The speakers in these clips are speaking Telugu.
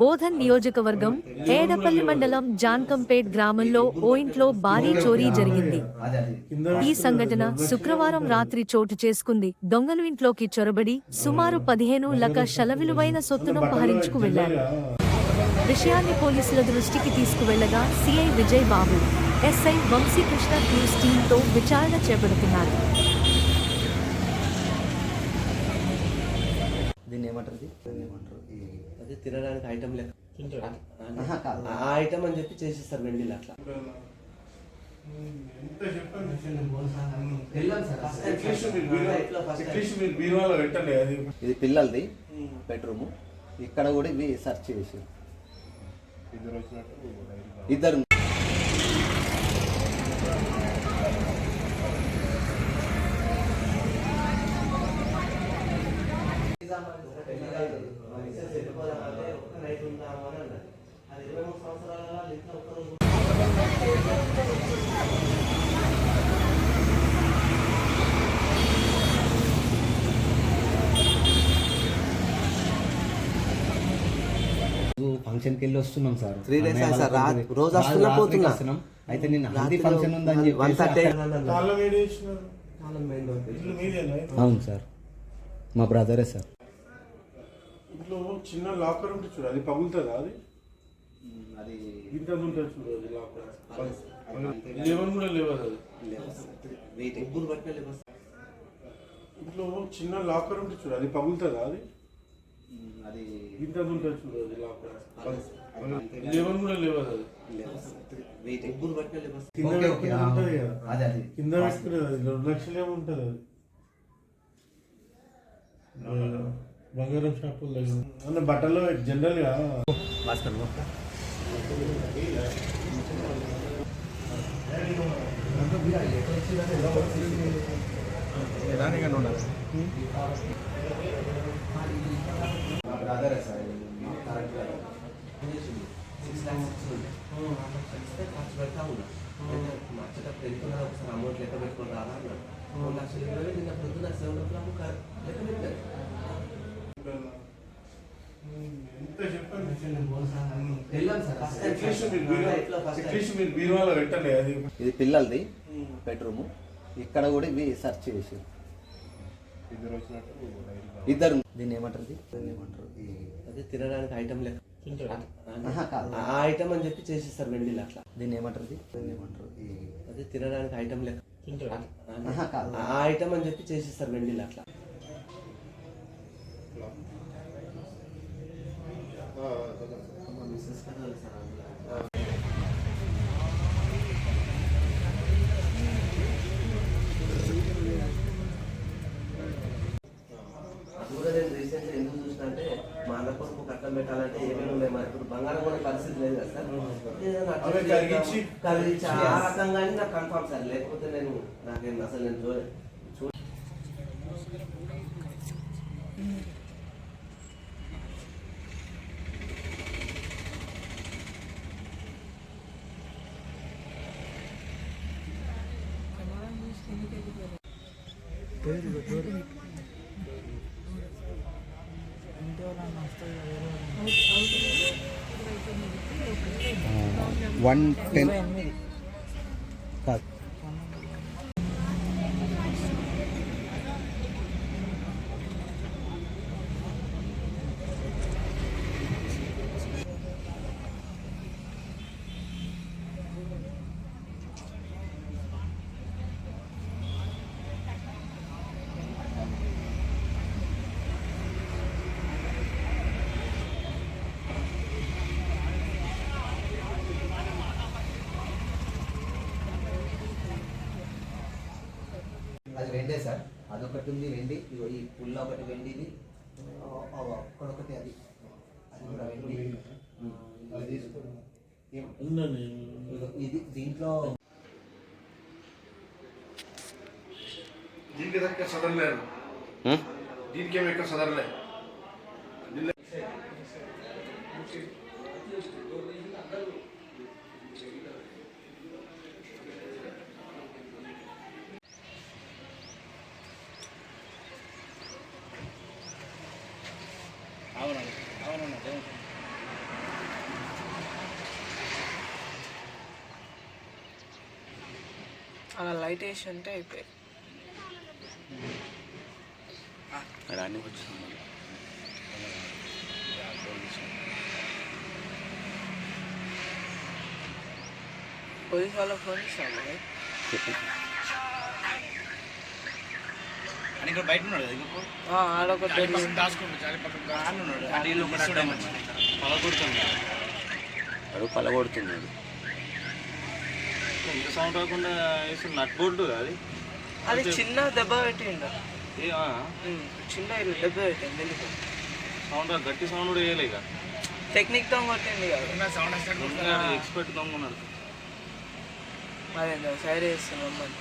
బోధన్ నియోజకవర్గం ఏడపల్లి మండలం జాన్కంపేట్ గ్రామంలో ఓ ఇంట్లో భారీ చోరీ జరిగింది. ఈ సంఘటన శుక్రవారం రాత్రి చోటు చేసుకుంది. దొంగలు ఇంట్లోకి చొరబడి సుమారు పదిహేను లక శలవిలువైన సొత్తును పహరించుకు వెళ్ళారు విషయాన్ని పోలీసుల దృష్టికి తీసుకువెళ్ళగా CI Vijay Babu SI Vamshikrishna news టీంతో విచారణ చేపడుతున్నారు. దీన్ని ఏమంటారు? అదే తినడానికి ఐటమ్ లెక్క. కాదు. ఆ ఐటమ్ అని చెప్పి చేసేస్తారు వెండిలు అట్లా. ఇది పిల్లలది బెడ్రూమ్. ఇక్కడ కూడా ఇవి సెర్చ్ చేసి ఇద్దరు నైట్ ఉందాము అని అన్నది అది ఇరవై మూడు సంవత్సరాల ఇంట్లో ఒక్కరోజు ఫంక్షన్కి వెళ్ళి వస్తున్నాం సార్. Days అన్నయ్య అయింది సార్. రా- రోజు వస్తున్నా పోతున్నా. వస్తున్నాం. అయితే నిన్న హల్దీ రాత్రి ఫంక్షన్ ఉందని వన్ థర్టీ తాళం ఇల్లు మీదేనా అవును సార్. మా బ్రదరే సార్. ఇంట్లో చిన్న లాకర్ ఉంటుంది చూడు అది పగులుతుందా అది? అది ఇంత ఉంటుంది చూడు అది లాకర్ లెవెన్ కూడా లేవదు అది. ఇంట్లో చిన్న లాకర్ ఉంటుంది చూడు అది పగులుతుందా అది? అది ఇంత లెవెన్ కూడా లేవదు అది. పట్టిన కింద ఓకే, ఓకే, పెట్టుకుని ఆ, ఉంటుంది కదా. అదే అది. కింద పెట్టుకునేది అది రెండు లక్షలు ఏమి ఉంటుంది అది. బంగారం షాపుల్లో అన్న బట్టలు జనరల్గా భాస్కర్ గో. మా బ్రదరే sir correct brother. Six lakhs వస్తుంది ఇస్తే ఖర్చు పెడతా ఉన్నా. మార్చేటప్పుడు ఎంతున్నారు ఒకసారి అమౌంట్ లెక్క పెట్టుకొని రాదా అన్నాడు మూడు లక్షలు ఇరవై నిన్న పొద్దున్న సెవెన్ ఓ క్లాక్ లెక్క పెట్టారు. ఇది పిల్లలది బెడ్రూమ్ ఇక్కడ కూడా ఇవి సెర్చ్ చేసి ఇద్దరు. దీన్ని ఏమంటారు? ఏమంటారు? ఈ అదే తినడానికి ఐటమ్ లెక్క. ఆ ఐటమ్ అని చెప్పి చేసేస్తారు వెండిలు అట్లా. దీన్ని ఏమంటారు? ఏమంటారు? ఈ అదే తినడానికి ఐటమ్ లెక్క. ఆ ఐటమ్ అని చెప్పి చేసేస్తారు వెండిలు అట్లా. మిస్సెస్ కదా సార్ అందులో. అది కూడా నేను రీసెంట్ ఎందుకు చూసిన అంటే మా అన్న కొడుకు కట్టం పెట్టాలంటే ఏమేమి ఉన్నాయి మరి. ఇప్పుడు బంగారం కొనే పరిస్థితి లేదు కదా సార్. కరిగించి? ఆ నాకు సార్. లేకపోతే నేను నాకేం అసలు నేను వన్ టెన్ కాదు. అది వెండే సార్. అదొకటి ఉంది వెండి. ఇగో ఈ పుల్ల ఒకటి వెండిది. ఆ, ఆ, అక్కడొకటి అది. అది కూడా వెండి. ఇది దీంట్లో దీనికి దగ్గర సదరలేదు దీనికి ఏమి ఎక్కడ సదరలే? అలా లైట్ వేసి అంటే అయిపోయి రాని వచ్చింది పోలీస్ వాళ్ళకి ఫోన్ ఇస్తాను అని ఇక్కడ బయట ఉన్నాడు కదా ఇంకో ఆ, ఆడొకటి వాడు పలగొడుతున్నాడు. ఎంత సౌండ్ రాకుండా వేసిన నట్ బోల్ట్ అది? అది చిన్న దెబ్బ పెట్టిండు. ఏ, ఆ, ఉమ్, చిన్న దెబ్బ పెట్టింది వెళ్ళిపో సౌండ్ రా- గట్టి సౌండ్ కూడా వేయలే ఇక. టెక్నిక్తో కొట్టింది కదా ఎక్స్పర్ట్ దమ్మున్నాడు అదే సైడ్ వేస్తున్నాం మరి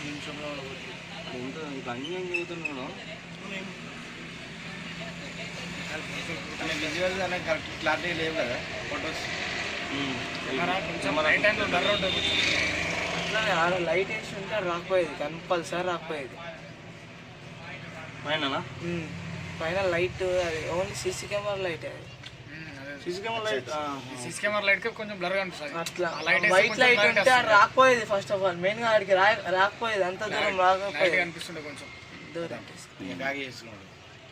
ఎంత ఇంకా అన్యాయం చదువుతున్నాడు విజువల్ అనేది కరెక్ట్ క్లారిటీ లేవు కదా ఫొటోస్. అట్లానే ఆడ లైట్ వేసి ఉంటే రాకపోయేది కంపల్సరీ రాకపోయేది. పైన ఉమ్, పైన లైట్ అది ఓన్లీ సీసీ కెమెరా లైట్ అది. CC camera light CC camera లైట్కి కొంచెం బ్లర్గా అనిపిస్తుంది. అట్లా. వైట్ లైట్ ఉంటే. రాకపోయేది ఫస్ట్ ఆఫ్ ఆల్ మెయిన్గా ఆడికి రా రాకపోయేది అంత దూరం రాకపోయేది. అనిపిస్తుండే కొంచెం. దూరం. బ్యాగ్ చేస్తున్నాడు.